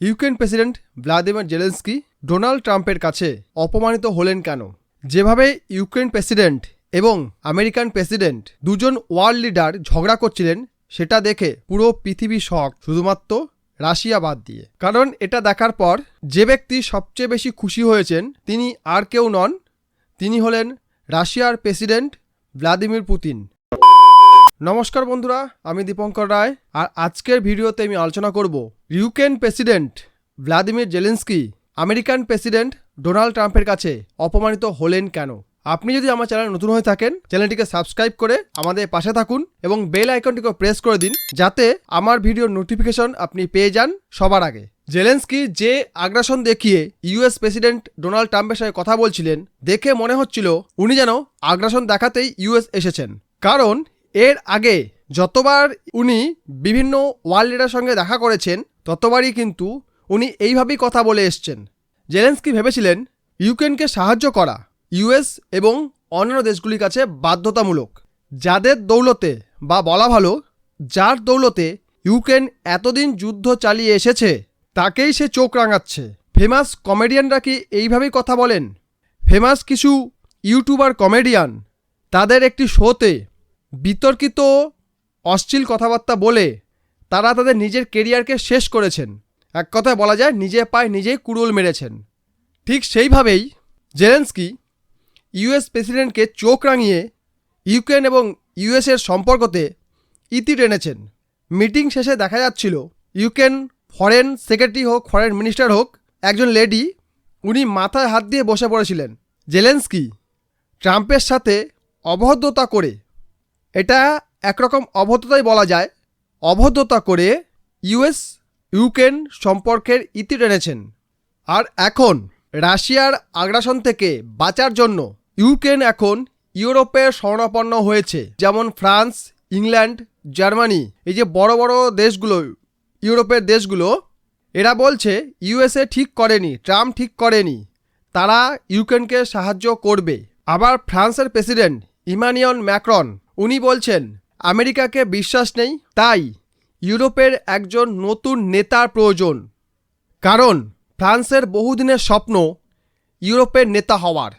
Ukraine president Vladimir Zelensky Donald ট্রাম্পের কাছে অপমানিত হলেন কেন? যেভাবে ইউক্রেন প্রেসিডেন্ট এবং আমেরিকান প্রেসিডেন্ট দুজন ওয়ার্ল্ড লিডার ঝগড়া করছিলেন, সেটা দেখে পুরো পৃথিবী শখ শুধুমাত্র রাশিয়া বাদ দিয়ে। কারণ এটা দেখার পর যে ব্যক্তি সবচেয়ে বেশি খুশি হয়েছেন, তিনি আর কেউ নন, তিনি হলেন রাশিয়ার প্রেসিডেন্ট ভ্লাদিমির পুতিন। নমস্কার বন্ধুরা, আমি দীপঙ্কর রায়, আর আজকের ভিডিওতে আমি আলোচনা করব Ukraine president Vladimir Zelensky, American president Donald ট্রাম্পের কাছে অপমানিত হলেন কেন? আপনি যদি আমার চ্যানেল নতুন হয়ে থাকেন, চ্যানেলটিকে সাবস্ক্রাইব করে আমাদের পাশে থাকুন এবং বেল আইকনটিকে প্রেস করে দিন, যাতে আমার ভিডিওর নোটিফিকেশন আপনি পেয়ে যান সবার আগে। জেলেন্সকি যে আগ্রাসন দেখিয়ে ইউএস প্রেসিডেন্ট ডোনাল্ড ট্রাম্পের সঙ্গে কথা বলছিলেন, দেখে মনে হচ্ছিল উনি যেন আগ্রাসন দেখাতেই ইউএস এসেছেন। কারণ এর আগে যতবার উনি বিভিন্ন ওয়ার্ল্ড লিডার সঙ্গে দেখা করেছেন, ততবারই কিন্তু উনি এইভাবেই কথা বলে এসছেন। জেলেন্সকি ভেবেছিলেন, ইউক্রেনকে সাহায্য করা ইউএস এবং অন্যান্য দেশগুলির কাছে বাধ্যতামূলক। যাদের দৌলতে বা বলা ভালো, যার দৌলতে ইউক্রেন এতদিন যুদ্ধ চালিয়ে এসেছে, তাকেই সে চোখ রাঙাচ্ছে। ফেমাস কমেডিয়ানরা কি এইভাবেই কথা বলেন? ফেমাস কিছু ইউটিউবার কমেডিয়ান, তাদের একটি শোতে বিতর্কিত, অশ্লীল কথাবার্তা বলে তারা তাদের নিজের কেরিয়ারকে শেষ করেছেন। এক কথায় বলা যায়, নিজে পায়ে নিজেই কুড়ুল মেরেছেন। ঠিক সেইভাবেই জেলেন্সকি ইউএস প্রেসিডেন্টকে চোখ রাঙিয়ে ইউক্রেন এবং ইউএসের সম্পর্কতে ইতি টেনেছেন। মিটিং শেষে দেখা যাচ্ছিল, ইউক্রেন ফরেন সেক্রেটারি হোক, ফরেন মিনিস্টার হোক, একজন লেডি, উনি মাথায় হাত দিয়ে বসে পড়েছিলেন। জেলেন্সকি ট্রাম্পের সাথে অভদ্রতা করে এটা একরকম অভদ্রতাই বলা যায়। অভদ্রতা করে ইউএস, ইউক্রেন সম্পর্কের ইতি টেনেছেন। আর এখন রাশিয়ার আগ্রাসন থেকে বাঁচার জন্য ইউক্রেন এখন ইউরোপের শরণাপন্ন হয়েছে। যেমন ফ্রান্স, ইংল্যান্ড, জার্মানি, এই যে বড় বড় দেশগুলো, ইউরোপের দেশগুলো, এরা বলছে ইউএসএ ঠিক করেনি, ট্রাম্প ঠিক করেনি। তারা ইউক্রেনকে সাহায্য করবে। আবার ফ্রান্সের প্রেসিডেন্ট ইমানিয়ন ম্যাক্রন উনি বলছেন, আমেরিকাকে বিশ্বাস নেই, তাই ইউরোপের একজন নতুন নেতার প্রয়োজন। কারণ ফ্রান্সের বহুদিনের স্বপ্ন ইউরোপের নেতা হওয়ার।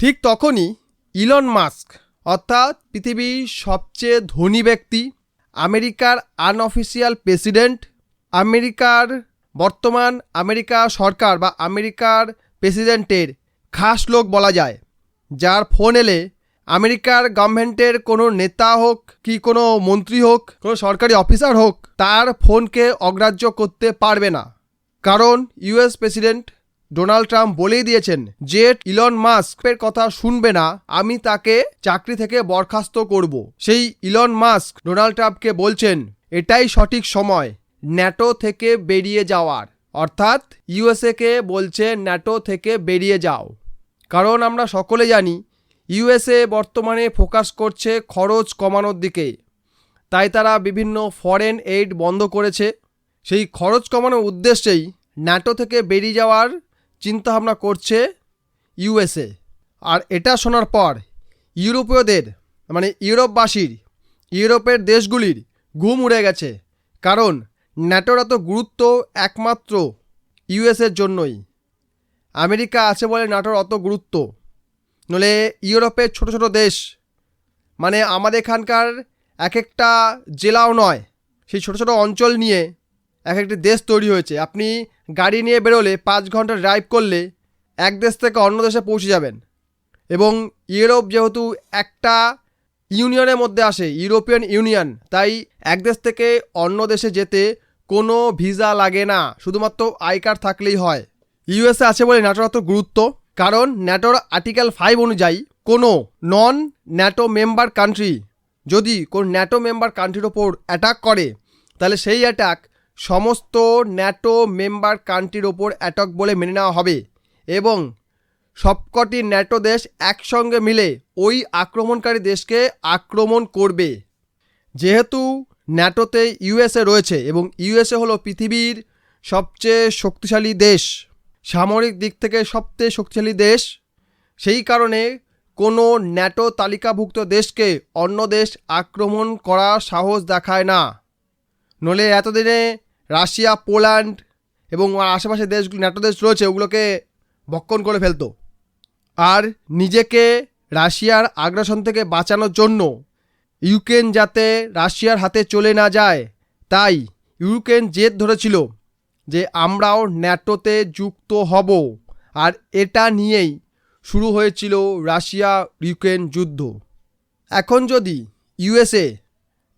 ঠিক তখনই ইলন মাস্ক, অর্থাৎ পৃথিবীর সবচেয়ে ধনী ব্যক্তি, আমেরিকার আনঅফিসিয়াল প্রেসিডেন্ট, আমেরিকার বর্তমান আমেরিকা সরকার বা আমেরিকার প্রেসিডেন্টের খাস লোক বলা যায়, যার ফোন এলে আমেরিকার গভর্নমেন্টের কোনো নেতা হোক কি কোনো মন্ত্রী হোক, কোনো সরকারি অফিসার হোক, তার ফোনকে অগ্রাহ্য করতে পারবে না। কারণ ইউএস প্রেসিডেন্ট ডোনাল্ড ট্রাম্প বলেই দিয়েছেন যে ইলন মাস্কের কথা শুনবে না, আমি তাকে চাকরি থেকে বরখাস্ত করব। সেই ইলন মাস্ক ডোনাল্ড ট্রাম্পকে বলছেন, এটাই সঠিক সময়। ন্যাটো থেকে বেরিয়ে যাওয়ার। অর্থাৎ ইউএসএকে বলছে, ন্যাটো থেকে বেরিয়ে যাও। কারণ আমরা সকলে জানি ইউএসএ বর্তমানে ফোকাস করছে খরচ কমানোর দিকে। তাই তারা বিভিন্ন ফরেন এইড বন্ধ করেছে। সেই খরচ কমানোর উদ্দেশ্যেই ন্যাটো থেকে বেরিয়ে যাওয়ার চিন্তাভাবনা করছে ইউএসএ। আর এটা শোনার পর ইউরোপীয়দের মানে ইউরোপবাসীর, ইউরোপের দেশগুলির ঘুম উড়ে গেছে। কারণ ন্যাটোর এত গুরুত্ব একমাত্র ইউএসের জন্যই। আমেরিকা আছে বলে ন্যাটোর অত গুরুত্ব। নলে ইউরোপের ছোট ছোট দেশ। মানে আমাদের এখানকার এক একটা জেলাও নয়, সেই ছোট ছোট অঞ্চল নিয়ে এক একটি দেশ তৈরি হয়েছে। আপনি গাড়ি নিয়ে বেরোলে পাঁচ ঘণ্টা ড্রাইভ করলে এক দেশ থেকে অন্য দেশে পৌঁছে যাবেন। এবং ইউরোপ যেহেতু একটা ইউনিয়নের মধ্যে আসে, ইউরোপিয়ান ইউনিয়ন, তাই এক দেশ থেকে অন্য দেশে যেতে কোনো ভিসা লাগে না। শুধুমাত্র আই কার্ড থাকলেই হয়। ইউএসএ আছে বলে ন্যাটোর এত গুরুত্ব? কারণ ন্যাটোর আর্টিকেল ফাইভ অনুযায়ী কোনো নন ন্যাটো মেম্বার কান্ট্রি যদি কোন ন্যাটো মেম্বার কান্ট্রির ওপর অ্যাটাক করে, তাহলে সেই অ্যাটাক সমস্ত ন্যাটো মেম্বার কান্ট্রির ওপর অ্যাটাক বলে মেনে নেওয়া হবে এবং সবকটি ন্যাটো দেশ একসঙ্গে মিলে ওই আক্রমণকারী দেশকে আক্রমণ করবে। যেহেতু ন্যাটোতে ইউএসএ রয়েছে এবং ইউএসএ হলো পৃথিবীর সবচেয়ে শক্তিশালী দেশ। সামরিক দিক থেকে সবচেয়ে শক্তিশালী দেশ। সেই কারণে কোনো ন্যাটো তালিকাভুক্ত দেশকে অন্য দেশ আক্রমণ করার সাহস দেখায় না। নলে এতদিনে রাশিয়া, পোল্যান্ড এবং আশেপাশে দেশগুলো, ন্যাটো দেশ রয়েছে, ওগুলোকে ভক্ষণ করে ফেলতো। আর নিজেকে রাশিয়ার আগ্রাসন থেকে বাঁচানোর জন্য ইউক্রেন যাতে রাশিয়ার হাতে চলে না যায়, তাই ইউক্রেন জেদ ধরেছিল। যে আমরাও ন্যাটোতে যুক্ত হব। আর এটা নিয়েই শুরু হয়েছিল রাশিয়া ইউক্রেন যুদ্ধ। এখন যদি ইউএসএ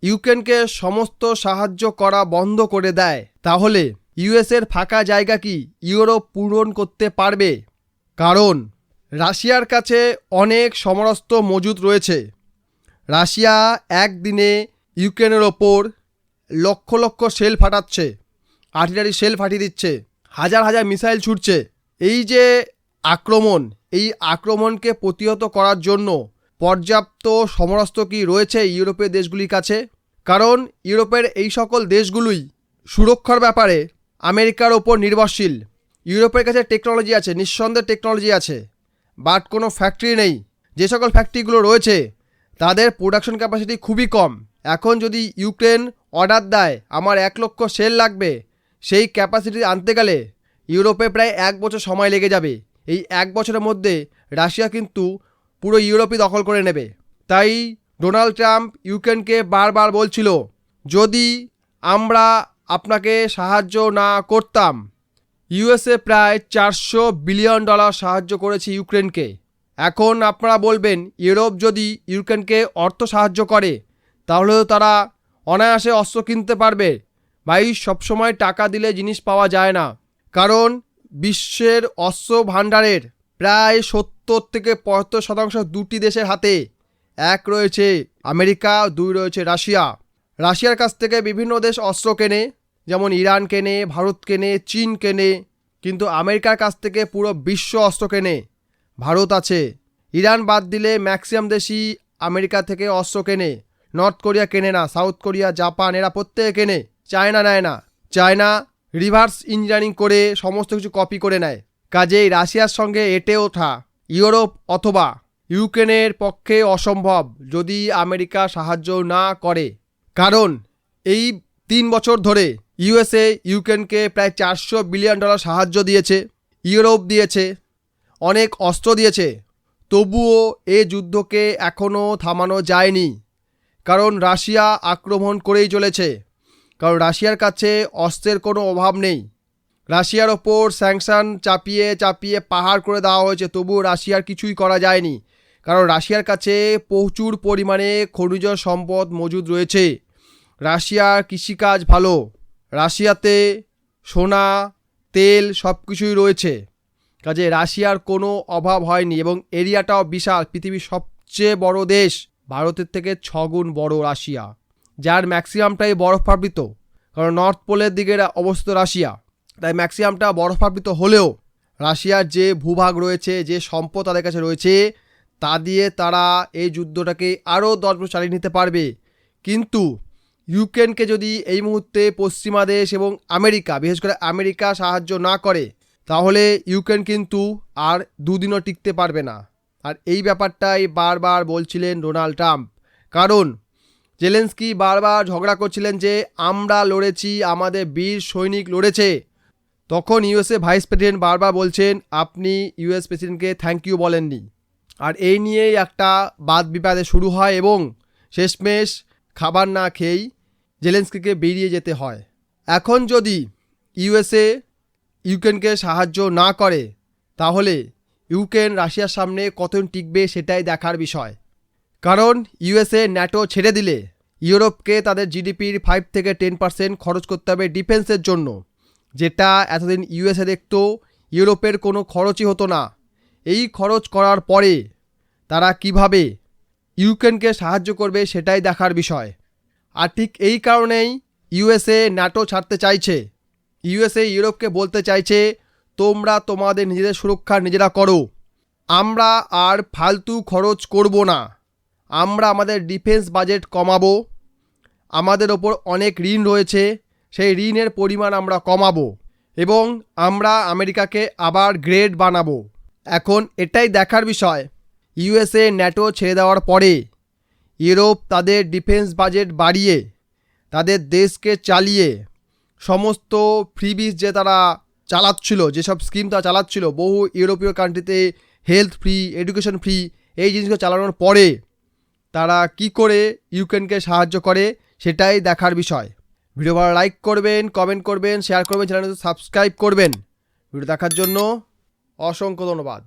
ইউক্রেনকে সমস্ত সাহায্য করা বন্ধ করে দেয়, তাহলে ইউএসের ফাঁকা জায়গা কি ইউরোপ পূরণ করতে পারবে? কারণ রাশিয়ার কাছে অনেক সমরাস্ত্র মজুদ রয়েছে। রাশিয়া একদিনে ইউক্রেনের ওপর lakh lakh sell ফাটাচ্ছে। Artillery sell ফাটিয়ে দিচ্ছে। হাজার হাজার মিসাইল ছুটছে। এই যে আক্রমণ, এই আক্রমণকে প্রতিহত করার জন্য পর্যাপ্ত সমরাস্ত্র কি রয়েছে ইউরোপের দেশগুলির কাছে? কারণ ইউরোপের এই সকল দেশগুলোই সুরক্ষার ব্যাপারে আমেরিকার ওপর নির্ভরশীল। ইউরোপের কাছে টেকনোলজি আছে, নিঃসন্দেহে টেকনোলজি আছে। বাট কোনো ফ্যাক্টরি নেই। যে সকল ফ্যাক্টরিগুলো রয়েছে, তাদের প্রোডাকশন ক্যাপাসিটি খুবই কম। এখন যদি ইউক্রেন অর্ডার দেয়, আমার এক লক্ষ সেল লাগবে। সেই ক্যাপাসিটি আনতে গেলে ইউরোপে প্রায় এক বছর সময় লেগে যাবে। এই এক বছরের মধ্যে রাশিয়া কিন্তু পুরো ইউরোপই দখল করে নেবে। তাই ডোনাল্ড ট্রাম্প ইউক্রেনকে বারবার বলছিল, যদি আমরা আপনাকে সাহায্য না করতাম, ইউএসএ প্রায় চারশো বিলিয়ন ডলার সাহায্য করেছে ইউক্রেনকে। এখন আপনারা বলবেন, ইউরোপ যদি ইউক্রেনকে অর্থ সাহায্য করে, তাহলে তো তারা অনায়াসে অস্ত্র কিনতে পারবে। ভাই, সবসময় টাকা দিলে জিনিস পাওয়া যায় না। কারণ বিশ্বের অস্ত্র ভাণ্ডারের প্রায় সত্তর থেকে পঁয়াত্তর শতাংশ দুটি দেশের হাতে। এক রয়েছে আমেরিকা, দুই রয়েছে রাশিয়া। রাশিয়ার কাছ থেকে বিভিন্ন দেশ অস্ত্র কেনে, যেমন ইরান কেনে, ভারত কেনে, চীন কেনে, কিন্তু আমেরিকার কাছ থেকে পুরো বিশ্ব অস্ত্র কেনে। ভারত আছে। ইরান বাদ দিলে ম্যাক্সিমাম দেশই আমেরিকা থেকে অস্ত্র কেনে। নর্থ কোরিয়া কেনে না, সাউথ কোরিয়া, জাপান, এরা প্রত্যেকে কেনে। চায়না নেয় না। চায়না রিভার্স ইঞ্জিনিয়ারিং করে সমস্ত কিছু কপি করে নেয়। কাজেই রাশিয়ার সঙ্গে এটে ওঠা ইউরোপ অথবা ইউক্রেনের পক্ষে অসম্ভব যদি আমেরিকা সাহায্য না করে। কারণ এই তিন বছর ধরে ইউএসএ ইউক্রেনকে প্রায় চারশো বিলিয়ন ডলার সাহায্য দিয়েছে, ইউরোপ দিয়েছে, অনেক অস্ত্র দিয়েছে। তবুও এ যুদ্ধকে এখনও থামানো যায়নি। কারণ রাশিয়া আক্রমণ করেই চলেছে। কারণ রাশিয়ার কাছে অস্ত্রের কোনো অভাব নেই। রাশিয়ার ওপর স্যাংশন চাপিয়ে চাপিয়ে পাহাড় করে দেওয়া হয়েছে, তবুও রাশিয়ার কিছুই করা যায়নি। কারণ রাশিয়ার কাছে প্রচুর পরিমাণে খনিজ সম্পদ মজুদ রয়েছে। রাশিয়ার কৃষিকাজ ভালো, রাশিয়াতে সোনা, তেল সব কিছুই রয়েছে। কাজে রাশিয়ার কোনো অভাব হয়নি এবং এরিয়াটাও বিশাল, পৃথিবীর সবচেয়ে বড় দেশ। ভারতের থেকে ছগুণ বড় রাশিয়া। যার ম্যাক্সিমামটাই বরফাবৃত, কারণ নর্থ পোলের দিকে অবস্থিত রাশিয়া। তাই ম্যাক্সিমামটা বরফাবৃত হলেও রাশিয়ার যে ভূভাগ রয়েছে, যে সম্পদ তাদের কাছে রয়েছে, তা দিয়ে তারা এই যুদ্ধটাকে আরও দশ বছর চালিয়ে নিতে পারবে। কিন্তু ইউক্রেনকে যদি এই মুহূর্তে পশ্চিমা দেশ এবং আমেরিকা, বিশেষ করে আমেরিকা সাহায্য না করে, তাহলে ইউক্রেন কিন্তু আর দুদিনও টিকতে পারবে না। আর এই ব্যাপারটাই বারবার বলছিলেন ডোনাল্ড ট্রাম্প। কারণ জেলেন্সকি বারবার ঝগড়া করছিলেন যে, আমরা লড়েছি, আমাদের বীর সৈনিক লড়েছে। তখন ইউএসএ ভাইস প্রেসিডেন্ট বারবার বলছেন, আপনি ইউএস প্রেসিডেন্টকে থ্যাংক ইউ বলেননি। আর এই নিয়েই একটা বাদ বিবাদে শুরু হয় এবং শেষমেশ খাবার না খেয়েই জেলেন্সকিকে বেরিয়ে যেতে হয়। এখন যদি ইউএসএ ইউক্রেনকে সাহায্য না করে, তাহলে ইউক্রেন রাশিয়ার সামনে কতদিন টিকবে সেটাই দেখার বিষয়। কারণ ইউএসএ ন্যাটো ছেড়ে দিলে ইউরোপকে তাদের জিডিপির ফাইভ থেকে টেন পার্সেন্ট খরচ করতে হবে ডিফেন্সের জন্য। যেটা এতদিন ইউএসএ দেখতো, ইউরোপের কোনো খরচই হতো না। এই খরচ করার পরে তারা কীভাবে ইউক্রেনকে সাহায্য করবে সেটাই দেখার বিষয়। আর ঠিক এই কারণেই ইউএসএ ন্যাটো ছাড়তে চাইছে। ইউএসএ ইউরোপকে বলতে চাইছে, তোমরা তোমাদের নিজেদের সুরক্ষা নিজেরা করো। আমরা আর ফালতু খরচ করব না। আমরা আমাদের ডিফেন্স বাজেট কমাবো। আমাদের ওপর অনেক ঋণ রয়েছে, সেই ঋণের পরিমাণ আমরা কমাবো এবং আমরা আমেরিকাকে আবার গ্রেড বানাবো। এখন এটাই দেখার বিষয়। ইউএসএ, ন্যাটো ছেড়ে দেওয়ার পরে ইউরোপ তাদের ডিফেন্স বাজেট বাড়িয়ে, তাদের দেশকে চালিয়ে, সমস্ত ফ্রিবিস যে তারা চালাচ্ছিল, যেসব স্কিম তারা চালাচ্ছিল, বহু ইউরোপীয় কান্ট্রিতে হেলথ ফ্রি এডুকেশন ফ্রি এই জিনিসগুলো চালানোর পরে তারা কি করে ইউক্রেনকে সাহায্য করে? সেটাই দেখার বিষয়। ভিডিও ভালো লাইক করবেন কমেন্ট করবেন শেয়ার করবেন চ্যানেলটি সাবস্ক্রাইব করবেন। ভিডিও দেখার জন্য অসংখ্য ধন্যবাদ।